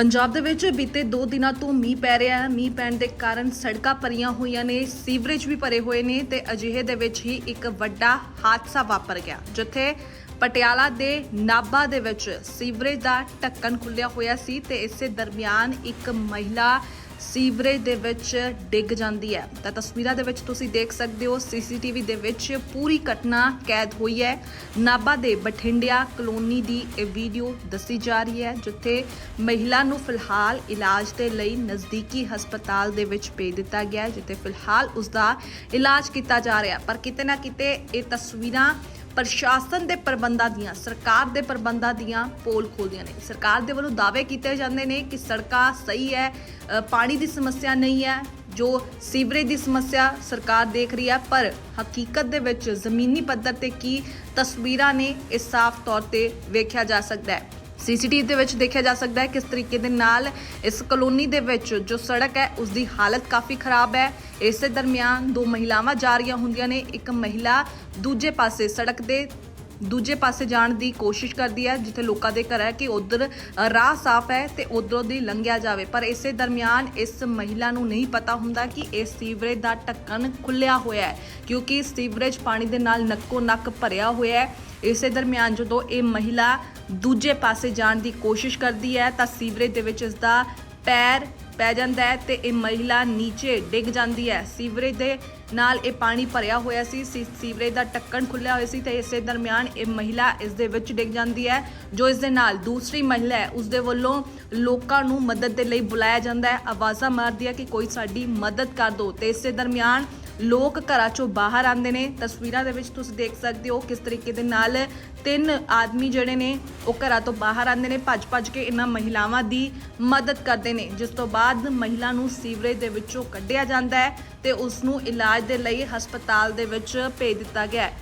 ਪੰਜਾਬ ਦੇ ਵਿੱਚ ਬੀਤੇ 2 ਦਿਨਾਂ ਤੋਂ ਮੀਂਹ ਪੈ ਰਿਹਾ ਹੈ। ਮੀਂਹ ਪੈਣ ਦੇ ਕਾਰਨ ਸੜਕਾਂ ਭਰੀਆਂ ਹੋਈਆਂ ਨੇ, ਸੀਵਰੇਜ ਵੀ ਭਰੇ ਹੋਏ ਨੇ ਤੇ ਅਜਿਹੇ ਦੇ ਵਿੱਚ ਹੀ ਇੱਕ ਵੱਡਾ ਹਾਦਸਾ ਵਾਪਰ ਗਿਆ, ਜਿੱਥੇ ਪਟਿਆਲਾ ਦੇ ਨਾਬਾ ਦੇ ਵਿੱਚ ਸੀਵਰੇਜ ਦਾ ਢੱਕਣ ਖੁੱਲਿਆ ਹੋਇਆ ਸੀ ਤੇ ਇਸੇ ਦਰਮਿਆਨ ਇੱਕ ਮਹਿਲਾ ਸੀਵਰੇਜ ਦੇ ਵਿੱਚ ਡਿੱਗ ਜਾਂਦੀ ਹੈ। ਤਾਂ ਤਸਵੀਰਾਂ ਦੇ ਵਿੱਚ ਤੁਸੀਂ ਦੇਖ ਸਕਦੇ ਹੋ, ਸੀਸੀਟੀਵੀ ਦੇ ਵਿੱਚ ਪੂਰੀ ਘਟਨਾ ਕੈਦ ਹੋਈ ਹੈ। ਨਾਬਾ ਦੇ ਬਠਿੰਡਿਆ ਕਲੋਨੀ ਦੀ ਇਹ ਵੀਡੀਓ ਦੱਸੀ ਜਾ ਰਹੀ ਹੈ, ਜਿੱਥੇ ਮਹਿਲਾ ਨੂੰ ਫਿਲਹਾਲ ਇਲਾਜ ਦੇ ਲਈ ਨਜ਼ਦੀਕੀ ਹਸਪਤਾਲ ਦੇ ਵਿੱਚ ਭੇਜ ਦਿੱਤਾ ਗਿਆ ਹੈ, ਜਿੱਥੇ ਫਿਲਹਾਲ ਉਸ ਦਾ ਇਲਾਜ ਕੀਤਾ ਜਾ ਰਿਹਾ ਪਰ ਕਿਤੇ ਨਾ ਕਿਤੇ ਇਹ ਤਸਵੀਰਾਂ ਪ੍ਰਸ਼ਾਸਨ ਦੇ ਪ੍ਰਬੰਧਾਂ ਦੀਆਂ, ਸਰਕਾਰ ਦੇ ਪ੍ਰਬੰਧਾਂ ਦੀਆਂ ਪੋਲ ਖੋਲ੍ਹਦੀਆਂ ਨੇ। ਸਰਕਾਰ ਦੇ ਵੱਲੋਂ ਦਾਅਵੇ ਕੀਤੇ ਜਾਂਦੇ ਨੇ ਕਿ ਸੜਕਾਂ ਸਹੀ ਹੈ ਪਾਣੀ ਦੀ ਸਮੱਸਿਆ ਨਹੀਂ ਹੈ, ਜੋ ਸੀਵਰੇਜ ਦੀ ਸਮੱਸਿਆ ਸਰਕਾਰ ਦੇਖ ਰਹੀ ਹੈ, ਪਰ ਹਕੀਕਤ ਦੇ ਵਿੱਚ ਜ਼ਮੀਨੀ ਪੱਧਰ ਤੇ ਕੀ ਤਸਵੀਰਾਂ ਨੇ ਇਹ ਸਾਫ਼ ਤੌਰ ਤੇ ਵੇਖਿਆ ਜਾ ਸਕਦਾ ਹੈ। ਸੀਸੀਟੀਵੀ ਦੇ ਵਿੱਚ ਦੇਖਿਆ ਜਾ ਸਕਦਾ ਹੈ ਕਿਸ ਤਰੀਕੇ ਦੇ ਨਾਲ ਇਸ ਕਲੋਨੀ ਦੇ ਵਿੱਚ ਜੋ ਸੜਕ ਹੈ ਉਸ ਦੀ ਹਾਲਤ ਕਾਫੀ ਖਰਾਬ ਹੈ। ਇਸੇ ਦਰਮਿਆਨ ਦੋ ਮਹਿਲਾਵਾਂ ਜਾ ਰਹੀਆਂ ਹੁੰਦੀਆਂ ਨੇ। ਇੱਕ ਮਹਿਲਾ ਦੂਜੇ ਪਾਸੇ ਸੜਕ ਦੇ ਦੂਜੇ ਪਾਸੇ ਜਾਣ ਦੀ ਕੋਸ਼ਿਸ਼ ਕਰਦੀ ਹੈ, ਜਿੱਥੇ ਲੋਕਾਂ ਦੇ ਘਰ ਹੈ ਕਿ ਉਧਰ ਰਾਹ ਸਾਫ਼ ਹੈ ਤੇ ਉਧਰੋਂ ਦੀ ਲੰਘਿਆ ਜਾਵੇ। ਪਰ ਇਸੇ ਦਰਮਿਆਨ ਇਸ ਮਹਿਲਾ ਨੂੰ ਨਹੀਂ ਪਤਾ ਹੁੰਦਾ ਕਿ ਇਹ ਸੀਵਰੇਜ ਦਾ ਢੱਕਣ ਖੁੱਲਿਆ ਹੋਇਆ ਹੈ, ਕਿਉਂਕਿ ਸੀਵਰੇਜ ਪਾਣੀ ਦੇ ਨਾਲ ਨੱਕੋ ਨੱਕ ਭਰਿਆ ਹੋਇਆ ਹੈ। ਇਸੇ ਦਰਮਿਆਨ ਜਦੋਂ ਇਹ ਮਹਿਲਾ ਦੂਜੇ ਪਾਸੇ ਜਾਣ ਦੀ ਕੋਸ਼ਿਸ਼ ਕਰਦੀ ਹੈ, ਤਾਂ ਸੀਵਰੇਜ ਦੇ ਵਿੱਚ ਇਸ ਦਾ ਪੈਰ ਪੈ ਜਾਂਦਾ ਹੈ ਤੇ ਇਹ ਮਹਿਲਾ ਨੀਚੇ ਡਿੱਗ ਜਾਂਦੀ ਹੈ। ਸੀਵਰੇਜ ਦੇ ਨਾਲ ਇਹ ਪਾਣੀ ਭਰਿਆ ਹੋਇਆ ਸੀ, ਸੀ- ਸੀਵਰੇਜ ਦਾ ਟੱਕਣ ਖੁੱਲਿਆ ਹੋਇਆ ਸੀ ਤੇ ਇਸੇ ਦਰਮਿਆਨ ਇਹ ਮਹਿਲਾ ਇਸ ਦੇ ਵਿੱਚ ਡਿੱਗ ਜਾਂਦੀ ਹੈ, ਜੋ ਇਸ ਦੇ ਨਾਲ ਦੂਸਰੀ ਮਹਿਲਾ ਹੈ। ਉਸ ਦੇ ਵੱਲੋਂ ਲੋਕਾਂ ਨੂੰ ਮਦਦ ਦੇ ਲਈ ਬੁਲਾਇਆ ਜਾਂਦਾ ਹੈ। ਆਵਾਜ਼ਾਂ ਮਾਰਦੀ ਹੈ ਕਿ ਕੋਈ ਸਾਡੀ ਮਦਦ ਕਰ ਦਿਓ ਤੇ ਇਸੇ ਦਰਮਿਆਨ ਲੋਕ ਘਰਾਂ ਚੋਂ ਬਾਹਰ ਆਉਂਦੇ ਨੇ। ਤਸਵੀਰਾਂ ਦੇ ਵਿੱਚ ਤੁਸੀਂ ਦੇਖ ਸਕਦੇ ਹੋ ਕਿਸ ਤਰੀਕੇ ਦੇ ਨਾਲ ਤਿੰਨ ਆਦਮੀ ਜਿਹੜੇ ਨੇ, ਉਹ ਘਰਾਂ ਤੋਂ ਬਾਹਰ ਆਉਂਦੇ ਨੇ। ਭੱਜ-ਭੱਜ ਕੇ ਇਹਨਾਂ ਮਹਿਲਾਵਾਂ ਦੀ ਮਦਦ ਕਰਦੇ ਨੇ। ਜਿਸ ਤੋਂ ਬਾਅਦ ਮਹਿਲਾ ਨੂੰ ਸੀਵਰੇਜ ਦੇ ਵਿੱਚੋਂ ਕੱਢਿਆ ਜਾਂਦਾ ਹੈ ਤੇ ਉਸ ਨੂੰ ਇਲਾਜ ਦੇ ਲਈ ਹਸਪਤਾਲ ਦੇ ਵਿੱਚ ਭੇਜ ਦਿੱਤਾ ਗਿਆ ਹੈ।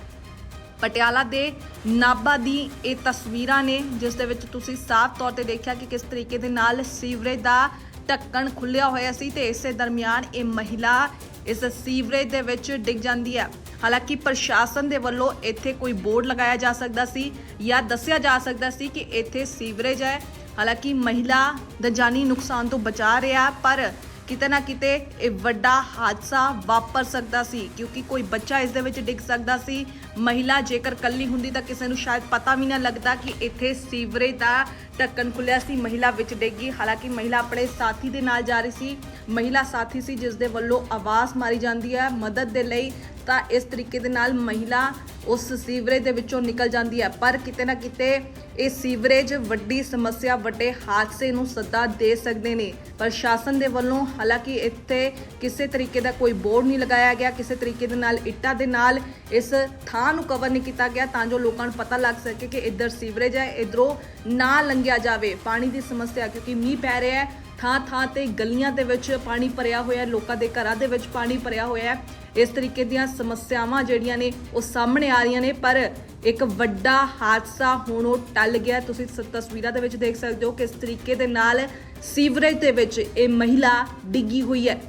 ਪਟਿਆਲਾ ਦੇ ਨਾਬਾ ਦੀ ਇਹ ਤਸਵੀਰਾਂ ਨੇ, ਜਿਸ ਦੇ ਵਿੱਚ ਤੁਸੀਂ ਸਾਫ਼ ਤੌਰ ਤੇ ਦੇਖਿਆ ਕਿ ਕਿਸ ਤਰੀਕੇ ਦੇ ਨਾਲ ਸੀਵਰੇਜ ਦਾ ਢੱਕਣ ਖੁੱਲਿਆ ਹੋਇਆ ਸੀ ਤੇ ਇਸੇ ਦਰਮਿਆਨ ਇਹ ਮਹਿਲਾ ਇਸ ਸੀਵਰੇਜ ਦੇ ਵਿੱਚ ਡਿੱਗ ਜਾਂਦੀ ਹੈ। ਹਾਲਾਂਕਿ ਪ੍ਰਸ਼ਾਸਨ ਦੇ ਵੱਲੋਂ ਇੱਥੇ ਕੋਈ ਬੋਰਡ ਲਗਾਇਆ ਜਾ ਸਕਦਾ ਸੀ ਜਾਂ ਦੱਸਿਆ ਜਾ ਸਕਦਾ ਸੀ ਕਿ ਇੱਥੇ ਸੀਵਰੇਜ ਹੈ। ਹਾਲਾਂਕਿ ਮਹਿਲਾ ਦਾ ਜਾਨੀ ਨੁਕਸਾਨ ਤੋਂ ਬਚਾ ਰਿਹਾ, ਪਰ ਕਿਤੇ ਨਾ ਕਿਤੇ ਇਹ ਵੱਡਾ ਹਾਦਸਾ ਵਾਪਰ ਸਕਦਾ ਸੀ, ਕਿਉਂਕਿ ਕੋਈ ਬੱਚਾ ਇਸ ਦੇ ਵਿੱਚ ਡਿੱਗ ਸਕਦਾ ਸੀ। ਮਹਿਲਾ ਜੇਕਰ ਕੱਲੀ ਹੁੰਦੀ ਤਾਂ ਕਿਸੇ ਨੂੰ ਸ਼ਾਇਦ ਪਤਾ ਵੀ ਨਾ ਲੱਗਦਾ ਕਿ ਇੱਥੇ ਸੀਵਰੇਜ ਦਾ ਢੱਕਣ ਖੁੱਲਿਆ ਸੀ, ਮਹਿਲਾ ਵਿੱਚ ਡਿੱਗੀ ਹਾਲਾਂਕਿ ਮਹਿਲਾ ਆਪਣੇ ਸਾਥੀ ਦੇ ਨਾਲ ਜਾ ਰਹੀ ਸੀ। ਮਹਿਲਾ ਸਾਥੀ ਸੀ ਜਿਸ ਦੇ ਵੱਲੋਂ ਆਵਾਜ਼ ਮਾਰੀ ਜਾਂਦੀ ਹੈ। ਮਦਦ ਦੇ ਲਈ ਤਾਂ ਇਸ ਤਰੀਕੇ ਦੇ ਨਾਲ ਮਹਿਲਾ ਉਸ ਸੀਵਰੇਜ ਦੇ ਵਿੱਚੋਂ ਨਿਕਲ ਜਾਂਦੀ ਹੈ। ਪਰ ਕਿਤੇ ਨਾ ਕਿਤੇ ਇਹ ਸੀਵਰੇਜ ਵੱਡੀ ਸਮੱਸਿਆ, ਵੱਡੇ ਹਾਦਸੇ ਨੂੰ ਸੱਦਾ ਦੇ ਸਕਦੇ ਨੇ। ਪ੍ਰਸ਼ਾਸਨ ਦੇ ਵੱਲੋਂ ਹਾਲਾਂਕਿ ਇੱਥੇ ਕਿਸੇ ਤਰੀਕੇ ਦਾ ਕੋਈ ਬੋਰਡ ਨਹੀਂ ਲਗਾਇਆ ਗਿਆ। ਕਿਸੇ ਤਰੀਕੇ ਦੇ ਨਾਲ ਇੱਟਾਂ ਦੇ ਨਾਲ ਇਸ ਥਾਂ ਨੂੰ ਕਵਰ ਨਹੀਂ ਕੀਤਾ ਗਿਆ ਤਾਂ ਜੋ ਲੋਕਾਂ ਨੂੰ ਪਤਾ ਲੱਗ ਸਕੇ ਕਿ ਇੱਧਰ ਸੀਵਰੇਜ ਹੈ, ਇਧਰੋਂ ਨਾ ਲੰਘਿਆ ਜਾਵੇ। ਪਾਣੀ ਦੀ ਸਮੱਸਿਆ ਕਿਉਂਕਿ ਮੀਂਹ ਪੈ ਰਿਹਾ ਹੈ। ਥਾਂ ਥਾਂ ਤੇ ਗਲੀਆਂ ਦੇ ਵਿੱਚ ਪਾਣੀ ਭਰਿਆ ਹੋਇਆ ਹੈ, ਲੋਕਾਂ ਦੇ ਘਰਾਂ ਦੇ ਵਿੱਚ ਪਾਣੀ ਭਰਿਆ ਹੋਇਆ ਹੈ। ਇਸ ਤਰੀਕੇ ਦੀਆਂ ਸਮੱਸਿਆਵਾਂ ਜਿਹੜੀਆਂ ਨੇ ਉਹ ਸਾਹਮਣੇ ਆ ਰਹੀਆਂ ਨੇ, ਪਰ ਇੱਕ ਵੱਡਾ ਹਾਦਸਾ ਹੁਣ ਉਹ ਟਲ ਗਿਆ ਤੁਸੀਂ ਤਸਵੀਰਾਂ ਦੇ ਵਿੱਚ ਦੇਖ ਸਕਦੇ ਹੋ ਕਿਸ ਤਰੀਕੇ ਦੇ ਨਾਲ ਸੀਵਰੇਜ ਦੇ ਵਿੱਚ ਇਹ ਮਹਿਲਾ ਡਿੱਗੀ ਹੋਈ ਹੈ।